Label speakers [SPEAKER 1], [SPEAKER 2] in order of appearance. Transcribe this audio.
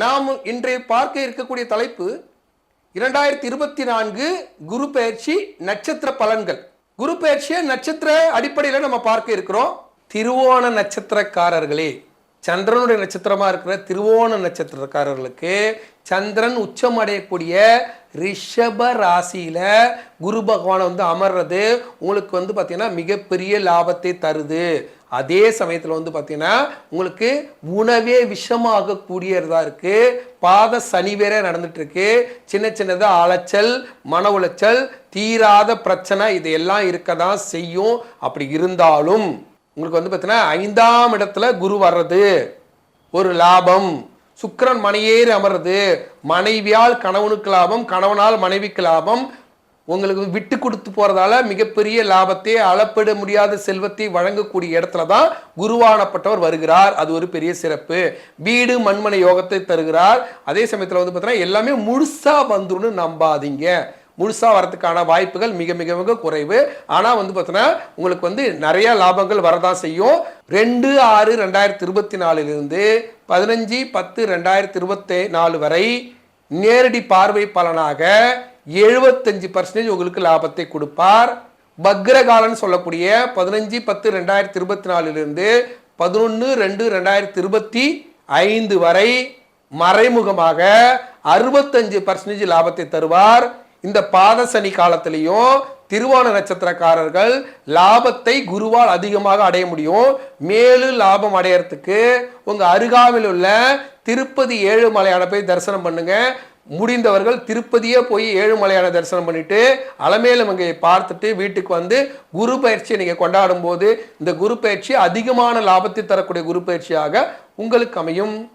[SPEAKER 1] நாம் இன்றைய பார்க்க இருக்கக்கூடிய தலைப்பு இரண்டாயிரத்தி இருபத்தி நான்கு குரு பயிற்சி நட்சத்திர பலன்கள். குரு பயிற்சியை நட்சத்திர அடிப்படையில் நம்ம பார்க்க இருக்கிறோம். திருவோண நட்சத்திரக்காரர்களே. சந்திரனுடைய நட்சத்திரமா இருக்கிற திருவோண நட்சத்திரக்காரர்களுக்கு சந்திரன் உச்சம் அடையக்கூடிய ரிஷப ராசியில குரு பகவானை வந்து அமர்றது உங்களுக்கு வந்து பார்த்தீங்கன்னா மிகப்பெரிய லாபத்தை தருது. அதே சமயத்தில் வந்து பார்த்தீங்கன்னா உங்களுக்கு உணவே விஷமாக கூடியதாக இருக்குது பாத சனி வேற நடந்துட்டுருக்கு. சின்ன சின்னதாக அலைச்சல் மன உளைச்சல் தீராத பிரச்சனை இதையெல்லாம் இருக்க தான் செய்யும். அப்படி இருந்தாலும் உங்களுக்கு வந்து பார்த்தீங்கன்னா ஐந்தாம் இடத்துல குரு வர்றது ஒரு லாபம். சுக்கரன் மனையேறி அமர்றது மனைவியால் கணவனுக்கு லாபம் கணவனால் மனைவிக்கு லாபம் உங்களுக்கு விட்டு கொடுத்து போகிறதால மிகப்பெரிய லாபத்தை அளப்பிட முடியாத செல்வத்தை வழங்கக்கூடிய இடத்துல தான் குருவானப்பட்டவர் வருகிறார். அது ஒரு பெரிய சிறப்பு. வீடு மண்மனை யோகத்தை தருகிறார். அதே சமயத்தில் வந்து பார்த்தீங்கன்னா எல்லாமே முழுசாக வந்துருன்னு நம்பாதீங்க. முழுசாக வரதுக்கான வாய்ப்புகள் மிக மிக மிக குறைவு. ஆனால் வந்து பார்த்தீங்கன்னா உங்களுக்கு வந்து நிறையா லாபங்கள் வரதான் செய்யும். ரெண்டு ஆறு ரெண்டாயிரத்தி இருபத்தி நாலுலேருந்து பதினஞ்சு பத்து ரெண்டாயிரத்தி இருபத்தி நாலு வரை நேரடி பார்வை பலனாக எழுபத்தஞ்சு பர்சன்டேஜ் உங்களுக்கு லாபத்தை கொடுப்பார். பக்ரகாலன்னு சொல்லக்கூடிய பதினஞ்சு பத்து ரெண்டாயிரத்தி இருபத்தி நாலுலேருந்து பதினொன்று ரெண்டு ரெண்டாயிரத்தி இருபத்தி ஐந்து வரை மறைமுகமாக அறுபத்தஞ்சு பர்சன்டேஜ் லாபத்தை தருவார். இந்த பாதசனி காலத்திலையும் திருவான நட்சத்திரக்காரர்கள் லாபத்தை குருவால் அதிகமாக அடைய முடியும். மேலும் லாபம் அடையறதுக்கு உங்கள் அருகாமையில் உள்ள திருப்பதி ஏழுமலையான போய் தரிசனம் பண்ணுங்கள் முடிந்தவர்கள் திருப்பதியே போய் ஏழுமலையான தரிசனம் பண்ணிட்டு அலமேலமங்கையை பார்த்துட்டு வீட்டுக்கு வந்து குரு பயிற்சியை நீங்கள் கொண்டாடும் போது இந்த குரு பயிற்சி அதிகமான லாபத்தை தரக்கூடிய குரு பயிற்சியாக உங்களுக்கு அமையும்.